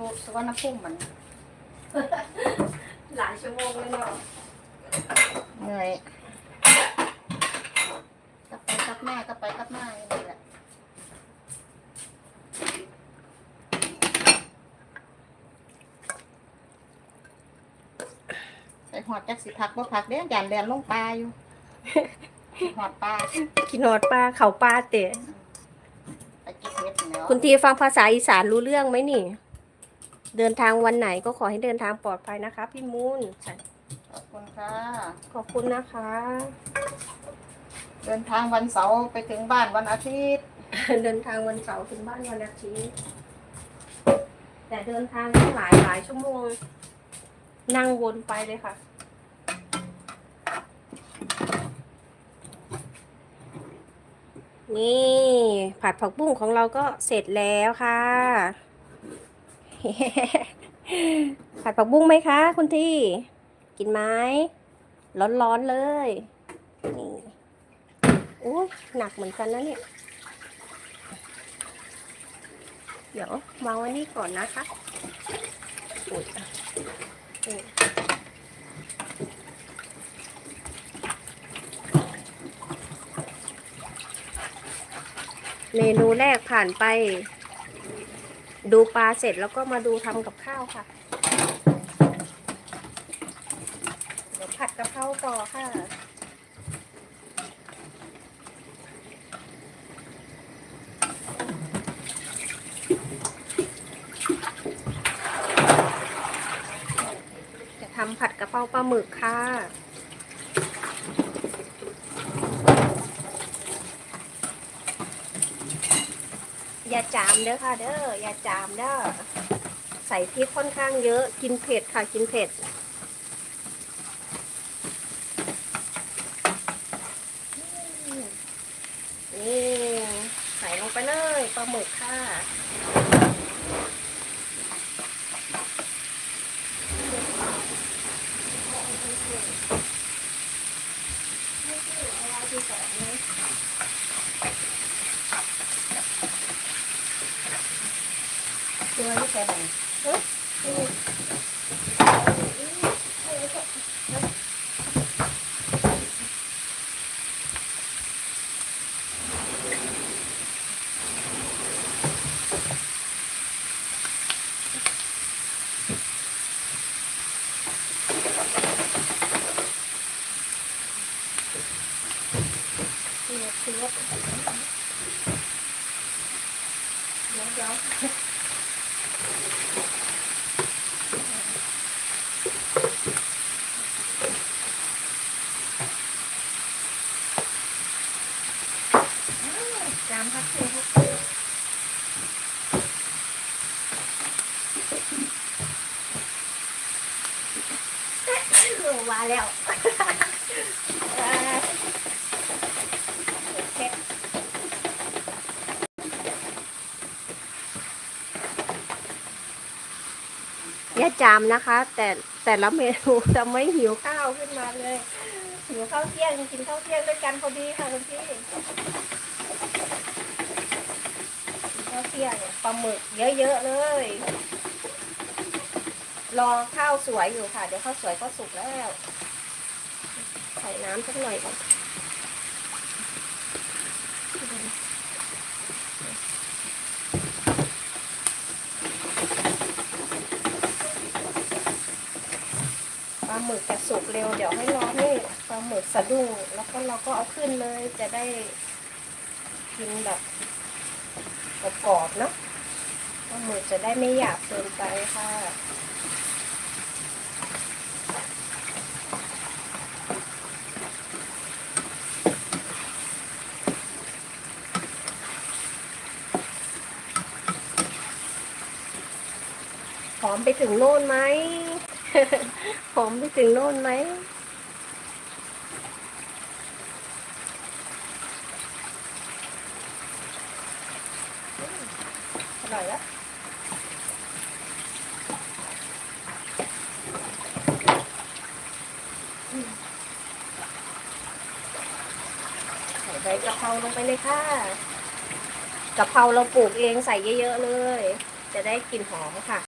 อยู่สวรรณภูมิมันหลายชั่วโมงเลยเนาะเหนื่อยกลับไปกลับแม่กลับไปกลับมาอย่างนี้แหละไปหอดจักสิพักบ่พักเด้อยานเรียนลงปลาอยู่ หอดปลากินนอดปลาเขาปลาเตะไปเก็บเห็ดแล้วคุณทีฟังภาษาอีสานรู้เรื่องไหมนี่ เดินทางวันไหนก็ขอให้เดินทางปลอดภัยนะคะ พี่มูนขอบคุณค่ะ ขอบคุณนะคะ เดินทางวันเสาร์ไปถึงบ้านวันอาทิตย์ เดินทางวันเสาร์ถึงบ้านวันอาทิตย์ แต่เดินทางตั้งหลายหลายชั่วโมง นั่งวนไปเลยค่ะ นี่ผัดผักบุ้งของเราก็เสร็จแล้วค่ะ ผัดผักบุ้งไหมคะ คุณที่ กินไหมร้อนๆเลยนี่โอ้หนักเหมือนกันนะเนี่ย เดี๋ยววางไว้นี่ก่อนนะคะอุ๊ยเมนูแรกผ่านไป ดูปลาเสร็จแล้วก็มาดูทำกับข้าวค่ะ เดี๋ยวผัดกะเพราต่อค่ะ จะทำผัดกะเพราปลาหมึกค่ะ อย่าจามเด้อค่ะ เด้ออย่าจามเด้อใส่พริกค่อนข้างเยอะกินเผ็ดค่ะกินเผ็ดนี่ใส่ลงไปเลยปลาหมึกค่ะ ตัวนี้แค่ไหนเสียบเสียบเดี๋ยวเดี๋ยว จามพักเสียครับเออว่าแล้ว เช็ดอ ย่าจามนะคะ แต่แต่ละเมนูจะไม่หิวข้าวขึ้นมาเลยหิวข้าวเที่ยงกินข้าวเที่ยงด้วยกันพอดีค่ะคุณพี่ข้าวเที่ยงปลาหมึกเยอะๆเลย รอข้าวสวยอยู่ค่ะ เดี๋ยวข้าวสวยก็สุกแล้ว ใส่น้ำสักหน่อยก่อน ปลา หมึกจะสุกเร็วเดี๋ยวให้รอให้ปลาหมึกสะดุ้งแล้วก็เราก็เอาขึ้นเลยจะได้กินแบบกรอบๆเนาะปลาหมึกจะได้ไม่หยาบเกินไปค่ะหอมไปถึงโน่นไหม มไปถึงโน่นไหม อร่อยแล้วใส่ใบกะเพราลงไปเลยค่ะ กะเพราเราปลูกเองใส่เยอะๆเลย จะได้กลิ่นหอมค่ะ